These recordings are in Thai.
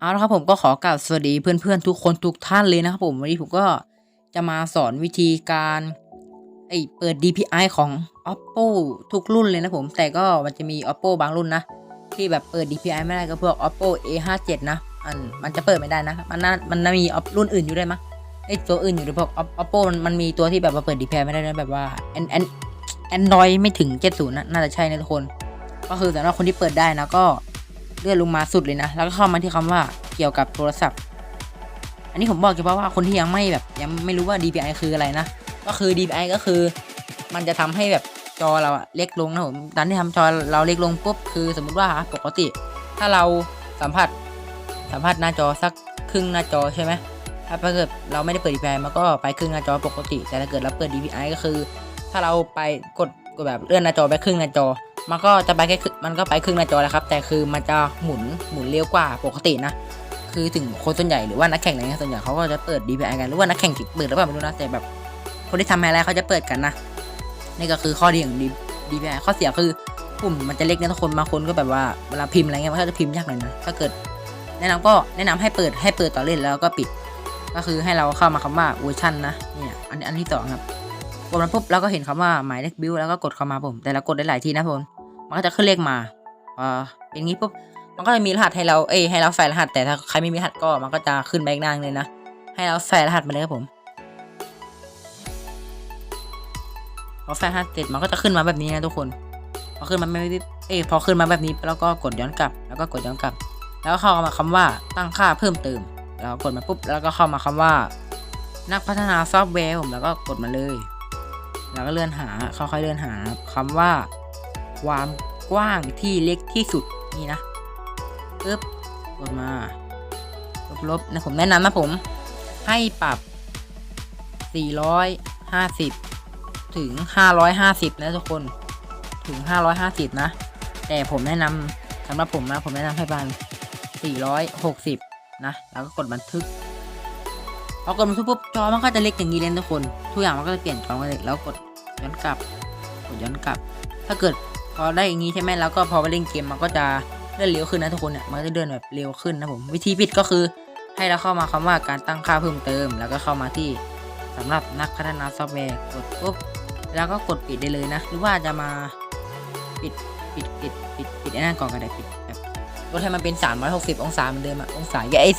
เอาละครับผมก็ขอกล่าวสวัสดีเพื่อนๆทุกคนทุกท่านเลยนะครับผมวันนี้ผมก็จะมาสอนวิธีการไอเปิด DPI ของ Oppo ทุกรุ่นเลยนะผม แต่ก็มันจะมี Oppo บางรุ่นนะ ที่แบบเปิด DPI ไม่ได้ก็พวก Oppo A57 นะอันมันจะเปิดไม่ได้นะ มันน่ามันน่ามีรุ่นอื่นอยู่ด้วยมั้ยไอตัวอื่นอยู่ด้วยพวก Op- Oppo มันมีตัวที่แบบว่าเปิด DPI ไม่ได้นะแบบว่า An An Android ไม่ถึง 70นะน่าจะใช่นะทุกคน ก็คือสำหรับคนที่เปิดได้นะก็ ลื่อนลงมาสุดเลยนะ แล้วก็เข้ามาที่คำว่าเกี่ยวกับโทรศัพท์ อันนี้ผมบอกเฉพาะว่าคนที่ยังไม่แบบยังไม่รู้ว่า DPI คืออะไรนะ ก็คือ DPI ก็คือ มันจะทำให้แบบจอเราเล็กลงนะผมตอนที่ทำจอเราเล็กลงปุ๊บคือสมมุติว่าปกติ ถ้าเราสัมผัสสัมผัสหน้าจอสักครึ่งหน้าจอใช่ไหมถ้าเกิดเราไม่ได้เปิด DPI มันก็ไปครึ่งหน้าจอปกติ แต่ถ้าเกิดเราเปิด DPI ก็คือ ถ้าเราไปกดกดแบบเลื่อนหน้าจอไปครึ่งหน้าจอ มันก็จะไปแค่มันก็ไปครึ่งหน้าจอแล้วครับ แต่คือมันจะหมุนหมุนเร็วกว่าปกตินะ คือถึงคนส่วนใหญ่หรือว่านักแข่งอะไรเงี้ยส่วนใหญ่เขาก็จะเปิด DPI กันหรือว่านักแข่งเปิดหรือเปล่าไม่รู้นะแต่แบบ คนที่ทำอะไรเขาจะเปิดกันนะนี่ก็คือข้อดีของ DPI ข้อเสียคือปุ่มมันจะเล็กนะทุกคนบางคนก็แบบว่าเวลาพิมพ์อะไรเงี้ยมันก็จะพิมพ์ยากหน่อยนะถ้าเกิด แนะนำก็แนะนำให้เปิดให้เปิดต่อเล่นแล้วก็ปิด ก็คือให้เราเข้ามาคำว่าเวอร์ชันนะเนี่ยอันอันที่สองครับกดมันปุ๊บเราก็เห็นคำว่าหมายเลขบิลแล้วก็กดเข้ามาผมแต่เรากดได้หลายทีนะผม มันก็จะขึ้นเลขมาพอเป็นงี้ปุ๊บมันก็จะมีรหัสให้เราเอ้ยให้เราใส่รหัส แต่ถ้าใครไม่มีรหัสก็มันก็จะขึ้นไปอีกหน้าเลยนะให้เราใส่รหัสมาเลยครับผมพอใส่รหัสเสร็จมันก็จะขึ้นมาแบบนี้นะทุกคนพอขึ้นมาไม่ด้เอ้ยพอขึ้นมาแบบนี้แล้วก็กดย้อนกลับ แล้วก็กดย้อนกลับ แล้วเข้ามาคำว่าตั้งค่าเพิ่มเติมแล้วกดมาปุ๊บแล้วก็เข้ามาคำว่า นักพัฒนาซอฟต์แวร์ผมแล้วก็กดมาเลย แล้วก็เลื่อนหาค่อยๆเลื่อนหาคำว่า ความกว้างที่เล็กที่สุดนี่นะปึ๊บกดมาลบๆนะผมแนะนำนะผม ให้ปรับ 450 ถึง 550 นะทุกคนถึง 550 นะ แต่ผมแนะนำสำหรับผมนะ ผมแนะนำให้ประมาณ460 นะ แล้วก็กดบันทึกพอกดบันทึกปุ๊บจอมันก็จะเล็กอย่างนี้เลยทุกคน ทุกอย่างมันก็จะเปลี่ยนจอมาเลยแล้วกดย้อนกลับ กดย้อนกลับ ถ้าเกิด พอได้อย่างนี้ใช่ไหมแล้วก็พอไปเล่นเกมมันก็จะเลื่อนเร็วขึ้นนะทุกคนเนี่ยมันก็จะเลื่อนแบบเร็วขึ้นนะผมวิธีปิดก็คือให้เราเข้ามาคำว่าการตั้งค่าเพิ่มเติม แล้วก็เข้ามาที่สำหรับนักพัฒนาซอฟต์แวร์กดปุ๊บแล้วก็กดปิดได้เลยนะ หรือว่าจะมาปิดปิดปิดปิดปิดไอ้นั่นก่อนก็ได้ปิดแบบลดให้มันเป็น 360 องศาเหมือนเดิมอะองศาอย่าไอ้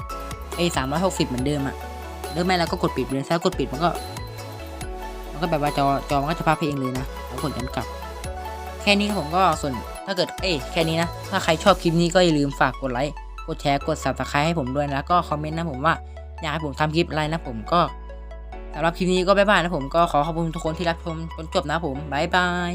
30ไอ้360เหมือนเดิมอะหรือไม่เราก็กดปิดเลยถ้ากดปิดมันก็ มันก็แบบว่าจอจอมันก็จะพาเพลงเลยนะแล้วกดย้อนกลับ ค่นี้ผมก็ส่วนถ้าเกิดเอ้แค่นี้นะ ถ้าใครชอบคลิปนี้ก็อย่าลืมฝากกดไลค์กดแชร์กด subscribe ให้ผมด้วยแล้วก็คอมเมนต์นะผมว่าอยากให้ผมทำคลิปอะไรนะผมก็สำหรับคลิปนี้ก็บ๊ายบายนะผมก็ขอขอบคุณทุกคนที่รับชมจนจบนะผมบ๊ายบาย